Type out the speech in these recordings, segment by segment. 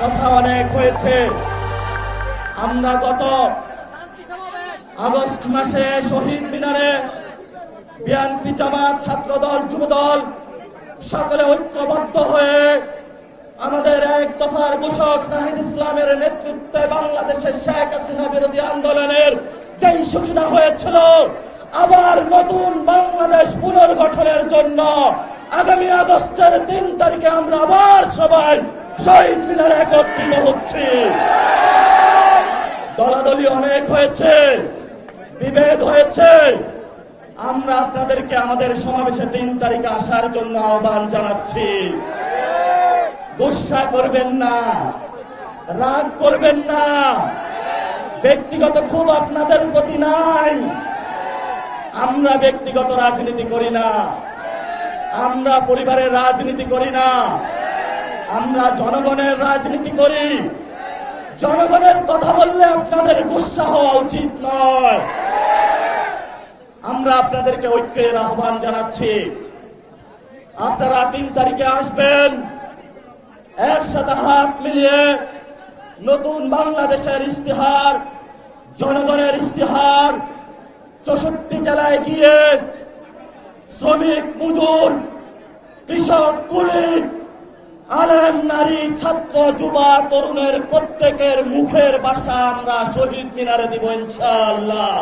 কথা অনেক হয়েছে। আমরা গত আগস্ট মাসে শহীদ মিনারে বিএনপি জামাত, ছাত্রদল, যুবদল সকলে ঐক্যবদ্ধ হয়ে আমাদের এক দফার ঘোষক নাহিদ ইসলামের নেতৃত্বে বাংলাদেশের শেখ হাসিনা বিরোধী আন্দোলনের যেই সূচনা হয়েছিল, আবার নতুন বাংলাদেশ পুনর্গঠনের জন্য আগামী আগস্টের তিন তারিখে আমরা আবার সবাই শহীদ মিনারে একত্রিত হচ্ছি। দলাদলি অনেক হয়েছে, বিভেদ হয়েছে। আমরা আপনাদেরকে আমাদের সমাবেশে তিন তারিখে আসার জন্য আহ্বান জানাচ্ছি। গুসা করবেন না, রাগ করবেন না। ব্যক্তিগত খুব আপনাদের প্রতি নাই। আমরা ব্যক্তিগত রাজনীতি করি না। আমরা পরিবারের রাজনীতি করি না। আমরা জনগণের রাজনীতি করি। জনগণের কথা বললে আপনাদের গুসা হওয়া উচিত নয়। আমরা আপনাদেরকে ঐক্যের আহ্বান জানাচ্ছি। আপনারা তিন তারিখে আসবেন। একসাথে হাত মিলিয়ে নতুন বাংলাদেশের ইস্তিহার জনগণের ইস্তিহার চৌষট্টি জেলায় গিয়ে শ্রমিক, মজুর, কৃষক, কুলি, আলেম, নারী, ছাত্র, যুবা, তরুণের প্রত্যেকের মুখের বাসা আমরা শহীদ মিনারে দিব ইনশাআল্লাহ।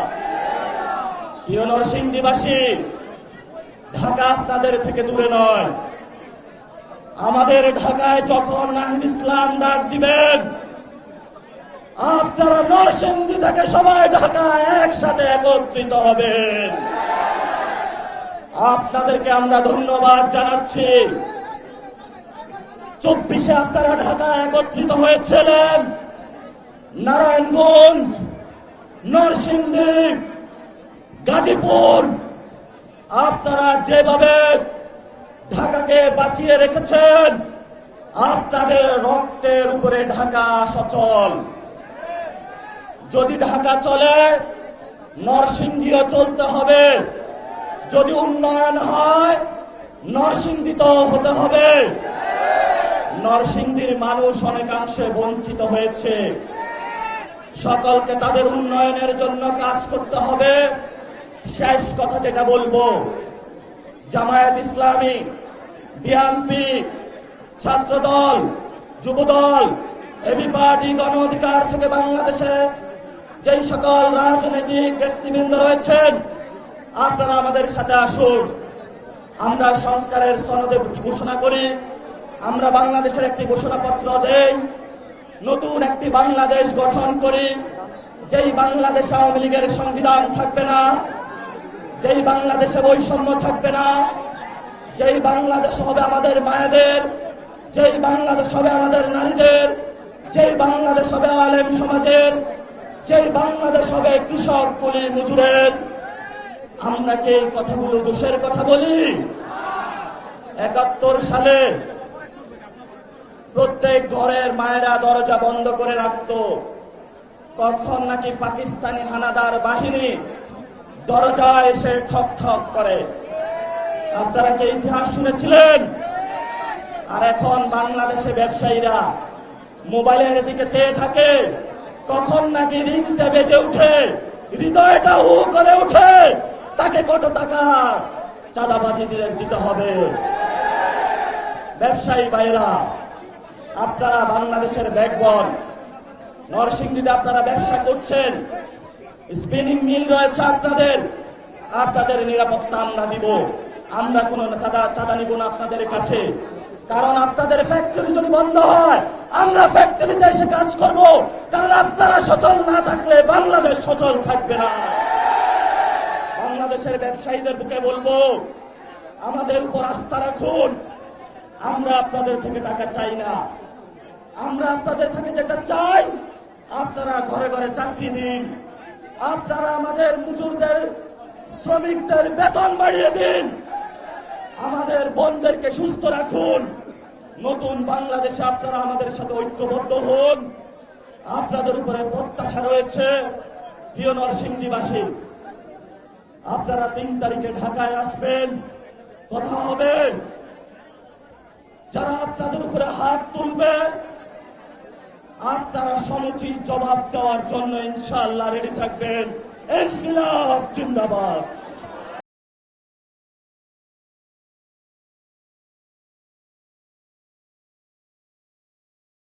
ঢাকা আপনাদের থেকে দূরে নয়। আমাদের ঢাকায় যখন নাহিদ ইসলাম ডাক দিবেন, আপনারা নরসিংদী থেকে সবাই ঢাকায় একসাথে একত্রিত হবেন। আপনাদেরকে আমরা ধন্যবাদ জানাচ্ছি। চব্বিশে আপনারা ঢাকায় একত্রিত হয়েছিলেন। নারায়ণগঞ্জ, নরসিংদী, গাজীপুর, আপনারা যেভাবে ঢাকাকে বাঁচিয়ে রেখেছেন, আপনাদের রক্তের উপরে ঢাকা সচল। যদি ঢাকা চলে, নরসিংদীও চলতে হবে। যদি উন্নয়ন হয়, নরসিংদী তো হতে হবে। নরসিংদীর মানুষ অনেকাংশে বঞ্চিত হয়েছে। সকলকে তাদের উন্নয়নের জন্য কাজ করতে হবে। শেষ কথা যেটা বলব, Jamaat Islami, BNP, Chhatradal, Jubodal, AB party Gono Odhikar থেকে বাংলাদেশে যেই সকল রাজনৈতিক ব্যক্তিবৃন্দ রয়েছেন আপনারা আমাদের সাথে আসুন। আমরা সংস্কারের সনদে ঘোষণা করি। আমরা বাংলাদেশের একটি ঘোষণাপত্র দেই। নতুন একটি বাংলাদেশ গঠন করি। যেই বাংলাদেশ আওয়ামী লীগের সংবিধান থাকবে না, যেই বাংলাদেশে বৈষম্য থাকবে না, যেই বাংলাদেশ হবে আমাদের মায়েদের, যেই বাংলাদেশ হবে আমাদের নারীদের, যেই বাংলাদেশ হবে আলেম সমাজের, যেই বাংলাদেশ হবে কৃষক, কুলি, মজুরের। আমরা কি এই কথাগুলো দোষের কথা বলি। একাত্তর সালে প্রত্যেক ঘরের মায়েরা দরজা বন্ধ করে রাখত। কখন নাকি পাকিস্তানি হানাদার বাহিনী দরজা এসে ঠক ঠক করে। আপনারা কি ইতিহাস শুনেছিলেন? আর এখন বাংলাদেশে ব্যবসায়ীরা মোবাইলের দিকে চেয়ে থাকে, কখন নাকি রিংটা বেজে উঠে, হৃদয়টা হু করে উঠে তাকে কত টাকা চাঁদাবাজিদের দিতে হবে? ব্যবসায়ী বাইরা আপনারা বাংলাদেশের ব্যাকবন, নরসিংদীতে আপনারা ব্যবসা করছেন স্পিনিং মিল রয়েছে আপনাদের আপনাদের নিরাপত্তা আমরা দিব। আমরা কোনো চাঁদা চাঁদা নিব না আপনাদের কাছে। কারণ আপনাদের ফ্যাক্টরি যদি বন্ধ হয়, আমরা ফ্যাক্টরিতে এসে কাজ করব। কারণ আপনারা সচল না থাকলে বাংলাদেশ সচল থাকবে না। বাংলাদেশের ব্যবসায়ীদের বুকে বলব, আমাদের উপর আস্থা রাখুন। আমরা আপনাদের থেকে টাকা চাই না। আমরা আপনাদের থেকে যেটা চাই, আপনারা ঘরে ঘরে চাকরি দিন। আপনারা আমাদের মজুরদের, শ্রমিকদের বেতন বাড়িয়ে দিন। আমাদের বোনদেরকে সুস্থ রাখুন। নতুন বাংলাদেশে আপনারা আমাদের সাথে ঐক্যবদ্ধ হন। আপনাদের উপরে প্রত্যাশা রয়েছে, প্রিয় নরসিংদীবাসী। আপনারা তিন তারিখে ঢাকায় আসবেন। কথা হবে। যারা আপনাদের উপরে হাত তুলবে, আপনারা সমুচিত জবাব দেওয়ার জন্য ইনশাল্লাহ রেডি থাকবেন। ইনকিলাব জিন্দাবাদ।